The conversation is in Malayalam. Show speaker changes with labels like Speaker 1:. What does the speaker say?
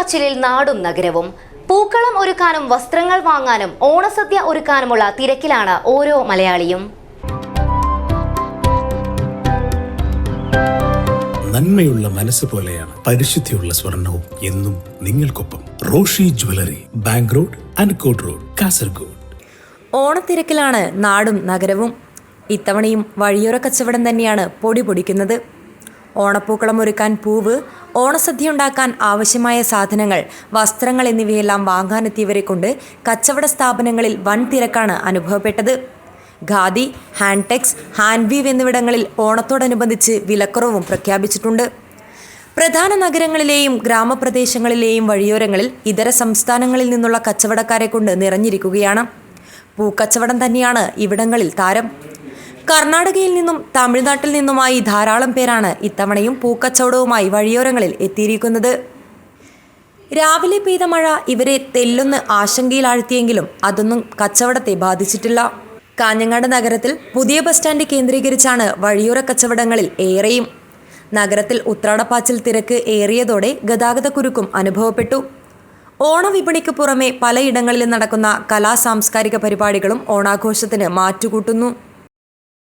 Speaker 1: ഓണപ്പാച്ചിലിൽ നാടും നഗരവും. പൂക്കളം ഒരുക്കാനും വസ്ത്രങ്ങൾ വാങ്ങാനും ഓണസദ്യ ഒരുക്കാനുമുള്ള തിരക്കിലാണ് ഓരോ മലയാളിയും.
Speaker 2: നന്മയുള്ള മനസ്സ് പോലെയാണ് പരിശുദ്ധിയുള്ള സ്വർണവും എന്നും നിങ്ങൾക്കൊപ്പം Roshi jewellery bank road Ankott road Kasaragod.
Speaker 3: ഓണത്തിരക്കിലാണ് നാടും നഗരവും. ഇത്തവണയും വഴിയോര കച്ചവടം തന്നെയാണ് പൊടി പൊടിക്കുന്നത്. ഓണപ്പൂക്കളം ഒരുക്കാൻ പൂവ് ഓണസദ്യ ഉണ്ടാക്കാൻ ആവശ്യമായ സാധനങ്ങൾ വസ്ത്രങ്ങൾ എന്നിവയെല്ലാം വാങ്ങാനെത്തിയവരെ കൊണ്ട് കച്ചവട സ്ഥാപനങ്ങളിൽ വൻ തിരക്കാണ് അനുഭവപ്പെട്ടത്. ഖാദി ഹാൻടെക്സ് ഹാൻഡ്വീവ് എന്നിവിടങ്ങളിൽ ഓണത്തോടനുബന്ധിച്ച് വിലക്കുറവും പ്രഖ്യാപിച്ചിട്ടുണ്ട്. പ്രധാന നഗരങ്ങളിലെയും ഗ്രാമപ്രദേശങ്ങളിലെയും വഴിയോരങ്ങളിൽ ഇതര സംസ്ഥാനങ്ങളിൽ നിന്നുള്ള കച്ചവടക്കാരെ കൊണ്ട് നിറഞ്ഞിരിക്കുകയാണ്. പൂക്കച്ചവടം തന്നെയാണ് ഇവിടങ്ങളിൽ താരം. കർണാടകയിൽ നിന്നും തമിഴ്നാട്ടിൽ നിന്നുമായി ധാരാളം പേരാണ് ഇത്തവണയും പൂക്കച്ചവടവുമായി വഴിയോരങ്ങളിൽ എത്തിയിരിക്കുന്നത്. രാവിലെ പെയ്ത മഴ ഇവരെ തെല്ലൊന്ന് ആശങ്കയിലാഴ്ത്തിയെങ്കിലും അതൊന്നും കച്ചവടത്തെ ബാധിച്ചിട്ടില്ല. കാഞ്ഞങ്ങാട് നഗരത്തിൽ പുതിയ ബസ് സ്റ്റാൻഡ് കേന്ദ്രീകരിച്ചാണ് വഴിയോര കച്ചവടങ്ങളിൽ ഏറെയും. നഗരത്തിൽ ഉത്രാടപ്പാച്ചിൽ തിരക്ക് ഏറിയതോടെ ഗതാഗതക്കുരുക്കും അനുഭവപ്പെട്ടു. ഓണവിപണിക്ക് പുറമെ പലയിടങ്ങളിലും നടക്കുന്ന കലാ സാംസ്കാരിക പരിപാടികളും ഓണാഘോഷത്തിന് മാറ്റുകൂട്ടുന്നു.